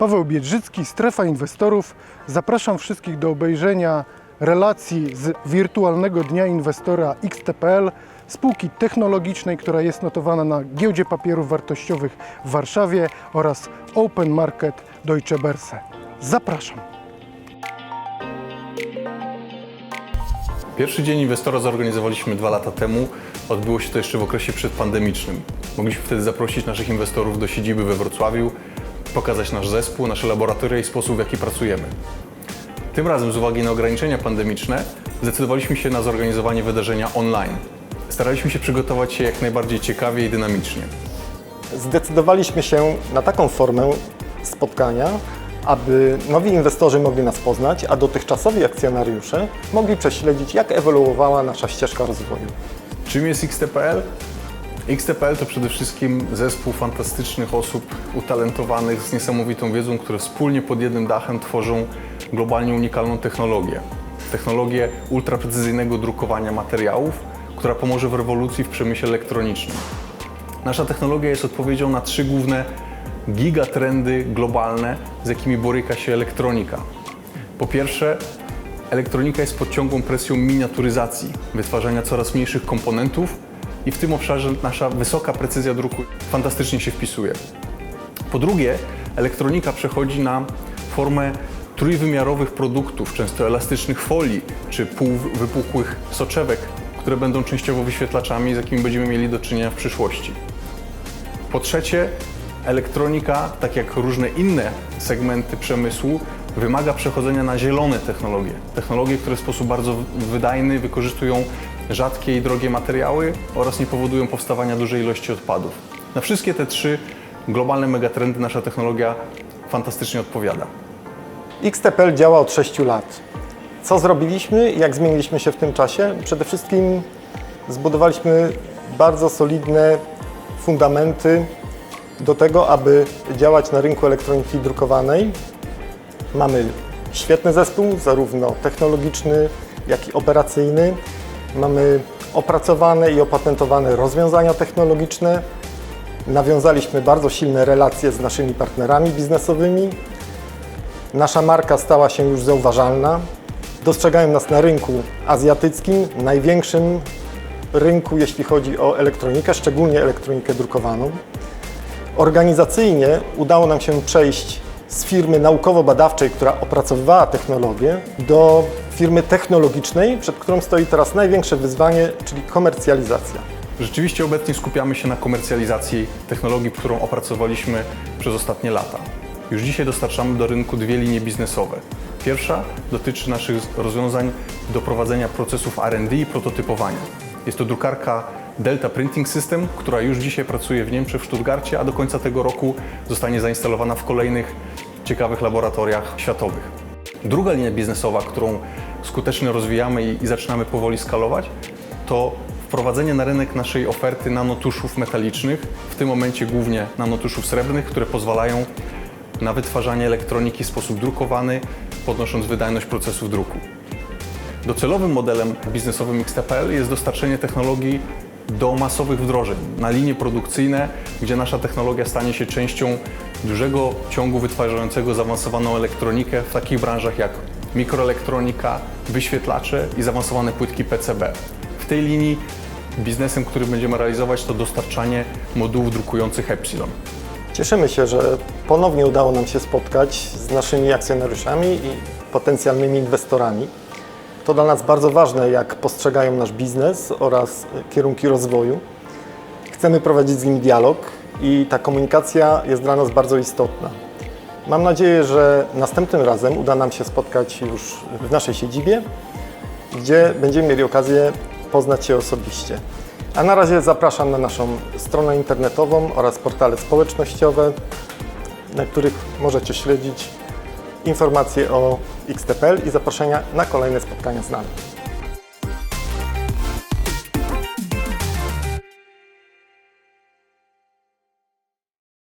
Paweł Biedrzycki, Strefa Inwestorów. Zapraszam wszystkich do obejrzenia relacji z wirtualnego Dnia Inwestora XTPL, spółki technologicznej, która jest notowana na Giełdzie Papierów Wartościowych w Warszawie oraz Open Market Deutsche Börse. Zapraszam. Pierwszy dzień inwestora zorganizowaliśmy dwa lata temu. Odbyło się to jeszcze w okresie przedpandemicznym. Mogliśmy wtedy zaprosić naszych inwestorów do siedziby we Wrocławiu, pokazać nasz zespół, nasze laboratoria i sposób, w jaki pracujemy. Tym razem, z uwagi na ograniczenia pandemiczne, zdecydowaliśmy się na zorganizowanie wydarzenia online. Staraliśmy się przygotować się jak najbardziej ciekawie i dynamicznie. Zdecydowaliśmy się na taką formę spotkania, aby nowi inwestorzy mogli nas poznać, a dotychczasowi akcjonariusze mogli prześledzić, jak ewoluowała nasza ścieżka rozwoju. Czym jest XTPL? XTPL to przede wszystkim zespół fantastycznych osób, utalentowanych, z niesamowitą wiedzą, które wspólnie pod jednym dachem tworzą globalnie unikalną technologię. Technologię ultraprecyzyjnego drukowania materiałów, która pomoże w rewolucji w przemyśle elektronicznym. Nasza technologia jest odpowiedzią na trzy główne gigatrendy globalne, z jakimi boryka się elektronika. Po pierwsze, elektronika jest pod ciągłą presją miniaturyzacji, wytwarzania coraz mniejszych komponentów i w tym obszarze nasza wysoka precyzja druku fantastycznie się wpisuje. Po drugie, elektronika przechodzi na formę trójwymiarowych produktów, często elastycznych folii czy półwypukłych soczewek, które będą częściowo wyświetlaczami, z jakimi będziemy mieli do czynienia w przyszłości. Po trzecie, elektronika, tak jak różne inne segmenty przemysłu, wymaga przechodzenia na zielone technologie. Technologie, które w sposób bardzo wydajny wykorzystują rzadkie i drogie materiały oraz nie powodują powstawania dużej ilości odpadów. Na wszystkie te trzy globalne megatrendy nasza technologia fantastycznie odpowiada. XTPL działa od 6 lat. Co zrobiliśmy i jak zmieniliśmy się w tym czasie? Przede wszystkim zbudowaliśmy bardzo solidne fundamenty do tego, aby działać na rynku elektroniki drukowanej. Mamy świetny zespół, zarówno technologiczny, jak i operacyjny. Mamy opracowane i opatentowane rozwiązania technologiczne. Nawiązaliśmy bardzo silne relacje z naszymi partnerami biznesowymi. Nasza marka stała się już zauważalna. Dostrzegają nas na rynku azjatyckim, największym rynku, jeśli chodzi o elektronikę, szczególnie elektronikę drukowaną. Organizacyjnie udało nam się przejść z firmy naukowo-badawczej, która opracowywała technologię, do firmy technologicznej, przed którą stoi teraz największe wyzwanie, czyli komercjalizacja. Rzeczywiście obecnie skupiamy się na komercjalizacji technologii, którą opracowaliśmy przez ostatnie lata. Już dzisiaj dostarczamy do rynku dwie linie biznesowe. Pierwsza dotyczy naszych rozwiązań do prowadzenia procesów R&D i prototypowania. Jest to drukarka Delta Printing System, która już dzisiaj pracuje w Niemczech, w Stuttgarcie, a do końca tego roku zostanie zainstalowana w kolejnych ciekawych laboratoriach światowych. Druga linia biznesowa, którą skutecznie rozwijamy i, zaczynamy powoli skalować, to wprowadzenie na rynek naszej oferty nanotuszów metalicznych, w tym momencie głównie nanotuszów srebrnych, które pozwalają na wytwarzanie elektroniki w sposób drukowany, podnosząc wydajność procesów druku. Docelowym modelem biznesowym XTPL jest dostarczenie technologii do masowych wdrożeń, na linie produkcyjne, gdzie nasza technologia stanie się częścią dużego ciągu wytwarzającego zaawansowaną elektronikę w takich branżach jak mikroelektronika, wyświetlacze i zaawansowane płytki PCB. W tej linii biznesem, który będziemy realizować, to dostarczanie modułów drukujących Epsilon. Cieszymy się, że ponownie udało nam się spotkać z naszymi akcjonariuszami i potencjalnymi inwestorami. To dla nas bardzo ważne, jak postrzegają nasz biznes oraz kierunki rozwoju. Chcemy prowadzić z nim dialog i ta komunikacja jest dla nas bardzo istotna. Mam nadzieję, że następnym razem uda nam się spotkać już w naszej siedzibie, gdzie będziemy mieli okazję poznać się osobiście. A na razie zapraszam na naszą stronę internetową oraz portale społecznościowe, na których możecie śledzić informacje o XTPL i zaproszenia na kolejne spotkania z nami.